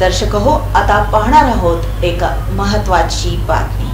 दर्शक हो आता पाहणार आहोत एक महत्वाची बातमी.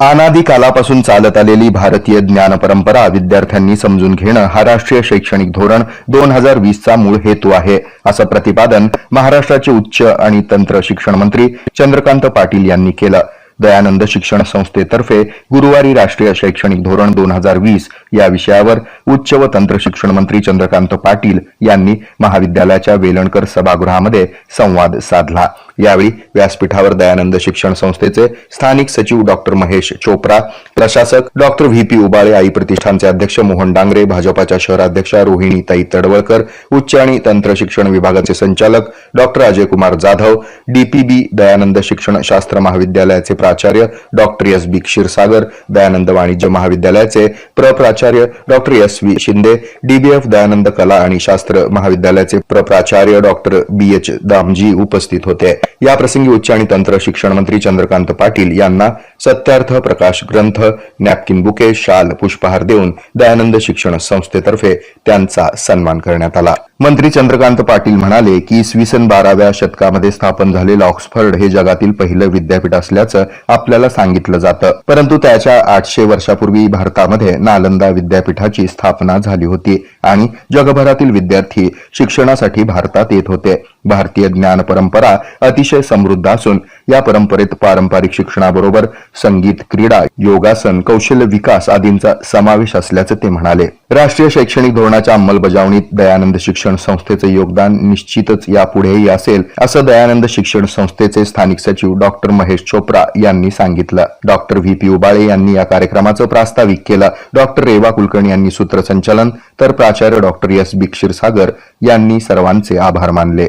अनादी कालापासून चालत आलेली भारतीय ज्ञान परंपरा विद्यार्थ्यांनी समजून घेणं हा राष्ट्रीय शैक्षणिक धोरण दोन हजार वीसचा मूळ हेतू आहे असं प्रतिपादन महाराष्ट्राचे उच्च आणि तंत्र शिक्षण मंत्री चंद्रकांत पाटील यांनी केलं. दयानंद शिक्षण संस्थेतर्फे गुरुवारी राष्ट्रीय शैक्षणिक धोरण दोन हजार वीस या विषयावर उच्च व तंत्र शिक्षण मंत्री चंद्रकांत पाटील यांनी महाविद्यालयाच्या वेलणकर सभागृहामध्ये संवाद साधला. यावेळी व्यासपीठावर दयानंद शिक्षण संस्थेचे स्थानिक सचिव डॉक्टर महेश चोप्रा प्रशासक डॉक्टर व्ही पी उबाळे आई प्रतिष्ठानचे अध्यक्ष मोहन डांगरे भाजपाच्या शहराध्यक्षा रोहिणी ताई तडवळकर उच्च आणि तंत्र शिक्षण विभागाचे संचालक डॉक्टर अजय कुमार जाधव डीपीबी दयानंद शिक्षण शास्त्र महाविद्यालयाचे प्राचार्य doctor S. B. Kshirsagar Dayanand वाणिज्य महाविद्यालयाचे प्रप्राचार्य doctor S. V Shinde DBF Dayanand कला आणि शास्त्र महाविद्यालयाचे प्रप्राचार्य डॉक्टर बी. एच. दामजी उपस्थित होते. या प्रसंगी उच्च आणि तंत्र शिक्षण मंत्री चंद्रकांत पाटील यांना सत्यार्थ प्रकाश ग्रंथ नॅपकिन बुके शाल पुष्पहार देऊन दयानंद शिक्षण संस्थेतर्फे त्यांचा सन्मान करण्यात आला. मंत्री चंद्रकांत पाटील म्हणाले की इसवी सन बाराव्या शतकामध्ये स्थापन झालेलं ऑक्सफर्ड हे जगातील पहिलं विद्यापीठ असल्याचं आपल्याला सांगितलं जातं. परंतु त्याच्या आठशे वर्षापूर्वी भारतामध्ये नालंदा विद्यापीठाची स्थापना झाली होती आणि जगभरातील विद्यार्थी शिक्षणासाठी भारतात येत होते. भारतीय ज्ञान परंपरा अतिशय समृद्ध असून या परंपरेत पारंपरिक शिक्षणाबरोबर संगीत क्रीडा योगासन कौशल्य विकास आदींचा समावेश असल्याचं ते म्हणाले. राष्ट्रीय शैक्षणिक धोरणाच्या अंमलबजावणीत दयानंद शिक्षण संस्थेचे योगदान निश्चितच यापुढेही असेल असं दयानंद शिक्षण संस्थेचे स्थानिक सचिव डॉक्टर महेश चोप्रा यांनी सांगितलं. Doctor V. पी. उबाळे यांनी या कार्यक्रमाचं प्रास्ताविक केलं. डॉक्टर रेवा कुलकर्णी यांनी सूत्रसंचालन तर प्राचार्य डॉक्टर एस. बी क्षीरसागर यांनी सर्वांचे आभार मानले.